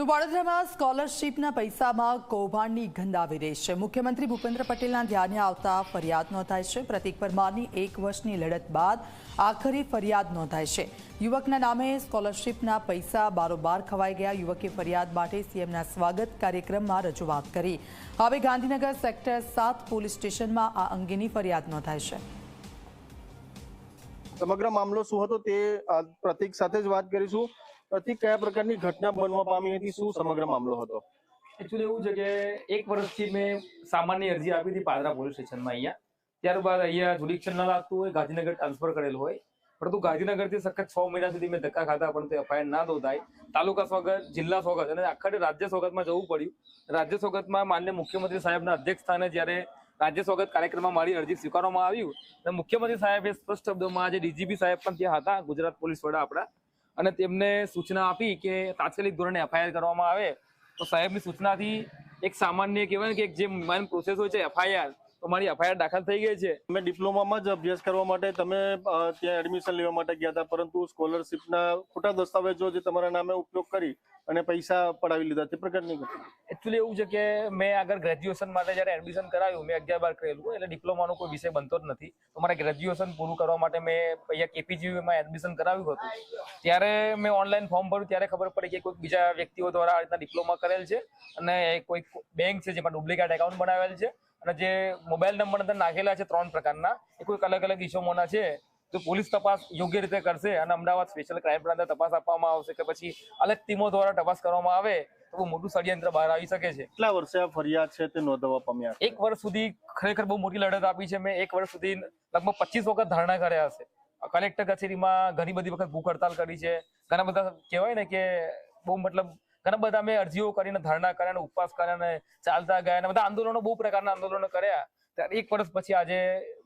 તો વડોદરામાં સ્કોલરશીપના પૈસામાં કૌભાંડની ગંધ આવી રહી છે. મુખ્યમંત્રી ભૂપેન્દ્ર પટેલના ધ્યાને આવતા ફરિયાદ નોંધાય છે. પ્રતિક પરમારની એક વર્ષની લડત બાદ આખરી ફરિયાદ નોંધાય છે. યુવકના નામે સ્કોલરશીપના પૈસા બારોબાર ખવાઈ ગયા. યુવકે ફરિયાદ માટે સીએમના સ્વાગત કાર્યક્રમમાં રજૂઆત કરી. હવે ગાંધીનગર સેક્ટર સાત પોલીસ સ્ટેશનમાં આ અંગેની ફરિયાદ નોંધાઈ છે. સમગ્ર મામલો શું હતો તે પ્રતિક સાથે જ વાત કરીશું. પ્રતીક કયા પ્રકારની ઘટના બનવા પામી હતી? શું સમગ્ર મામલો હતો? એકચ્યુઅલી એવું છે કે એક વર્ષથી મેં સામાન્ય અરજી આપી હતી પાદરા પોલીસ સ્ટેશનમાં અહીંયા. ત્યારબાદ અહીંયા જ્યુડિક્શન ના લાગતું હોય, ગાંધીનગર ટ્રાન્સફર કરેલું હોય. પરંતુ ગાંધીનગરથી સખત છ મહિના સુધી મેં ધક્કા ખાતા પણ તે એફઆઈઆર ના નોંધાય. તાલુકા સ્વાગત, જિલ્લા સ્વાગત અને આખા રાજ્ય સ્વાગતમાં જવું પડ્યું. રાજ્ય સ્વાગતમાં માન્ય મુખ્યમંત્રી સાહેબના અધ્યક્ષ સ્થાને જ્યારે રાજ્ય સ્વાગત કાર્યક્રમમાં મારી અરજી સ્વીકારવામાં આવ્યું અને મુખ્યમંત્રી સાહેબે સ્પષ્ટ શબ્દોમાં આજે ડીજીપી સાહેબ પણ ત્યાં હતા. ગુજરાત પોલીસ વડા આપણા અને તેમને સૂચના આપી કે તાત્કાલિક ધોરણે એફઆઈઆર કરવામાં આવે તો સાહેબની સૂચનાથી એક સામાન્ય કહેવાય કે જે મેન પ્રોસેસ હોય છે એફઆઈઆર, તો મારી એફઆઈઆર દાખલ થઈ ગઈ છે મેં ડિપ્લોમામાં જ અભ્યાસ કરવા માટે તમે ત્યાં એડમિશન લેવા માટે ગયા હતા, પરંતુ સ્કોલરશીપના ખોટા દસ્તાવેજો જે તમારા નામે ઉપયોગ કરી અને પૈસા પડાવી લીધા, તે પ્રકારની ઘટના. એકચ્યુઅલી એવું છે કે મેં આગળ ગ્રેજ્યુએશન માટે જ્યારે એડમિશન કરાવ્યું મેં અગિયાર બાર કરેલું એટલે ડિપ્લોમાનો કોઈ વિષય બનતો જ નથી. તો મારે ગ્રેજ્યુએશન પૂરું કરવા માટે મેં અહીંયા કેપીજીમાં એડમિશન કરાવ્યું હતું. ત્યારે મેં ઓનલાઈન ફોર્મ ભર્યું, ત્યારે ખબર પડી કે કોઈક બીજા વ્યક્તિઓ દ્વારા આ રીતના ડિપ્લોમા કરેલ છે અને કોઈક બેંક છે જેમાં ડુપ્લિકેટ એકાઉન્ટ બનાવેલ છે અને જે મોબાઈલ નંબર અંદર નાખેલા છે ત્રણ પ્રકારના, એ કોઈક અલગ અલગ ઇસમોના છે. તો પોલીસ તપાસ યોગ્ય રીતે કરશે અને અમદાવાદ સ્પેશિયલ ક્રાઇમ બ્રાન્ચને તપાસ આપવામાં આવશે કે પછી અલગ ટીમો દ્વારા તપાસ કરવામાં આવે તો બહુ મોટું ષડયંત્ર બહાર આવી શકે છે. કેટલા વર્ષે આ ફરિયાદ છે તે નોંધવા પામ્યા એક વર્ષ સુધી ખરેખર બહુ મોટી લડત આપી છે. મેં એક વર્ષ સુધી લગભગ પચીસ વખત ધરણા કર્યા હશે. કલેક્ટર કચેરીમાં ઘણી બધી વખત ભૂખ હડતાલ કરી છે. ઘણા બધા કહેવાય ને કે બહુ મતલબ ઘણા બધા મેં અરજીઓ કરીને ધરણા કર્યા અને ઉપવાસ કર્યા અને ચાલતા ગયા અને બધા આંદોલનો બહુ પ્રકારના આંદોલનો કર્યા. ત્યારે એક વર્ષ પછી આજે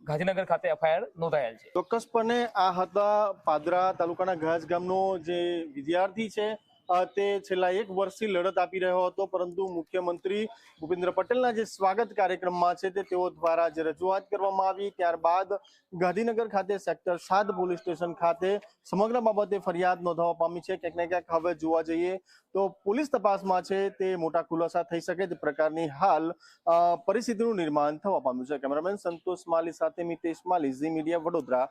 ગાંધીનગર ખાતે એફઆઈઆર નોંધાયેલ છે. ચોક્કસપણે આ હતા પાદરા તાલુકાના ઘાસ ગામનો જે વિદ્યાર્થી છે તે છેલ્લા એક વર્ષથી લડત આપી રહ્યો હતો, પરંતુ મુખ્યમંત્રી ભૂપેન્દ્ર પટેલના જે સ્વાગત કાર્યક્રમમાં છે તે તેઓ દ્વારા જે રજૂઆત કરવામાં આવી. ત્યારબાદ ગાંધીનગર ખાતે સેક્ટર સાત પોલીસ સ્ટેશન ખાતે સમગ્ર બાબતે ફરિયાદ નોંધાવા પામી છે. ક્યાંક ને ક્યાંક હવે જોવા જઈએ તો પોલીસ તપાસમાં છે તે મોટા ખુલાસા થઈ શકે તે પ્રકારની હાલ પરિસ્થિતિનું નિર્માણ થવા પામ્યું છે. કેમેરામેન સંતોષ માલી સાથે મિતેશ માલી, ઝી મીડિયા વડોદરા.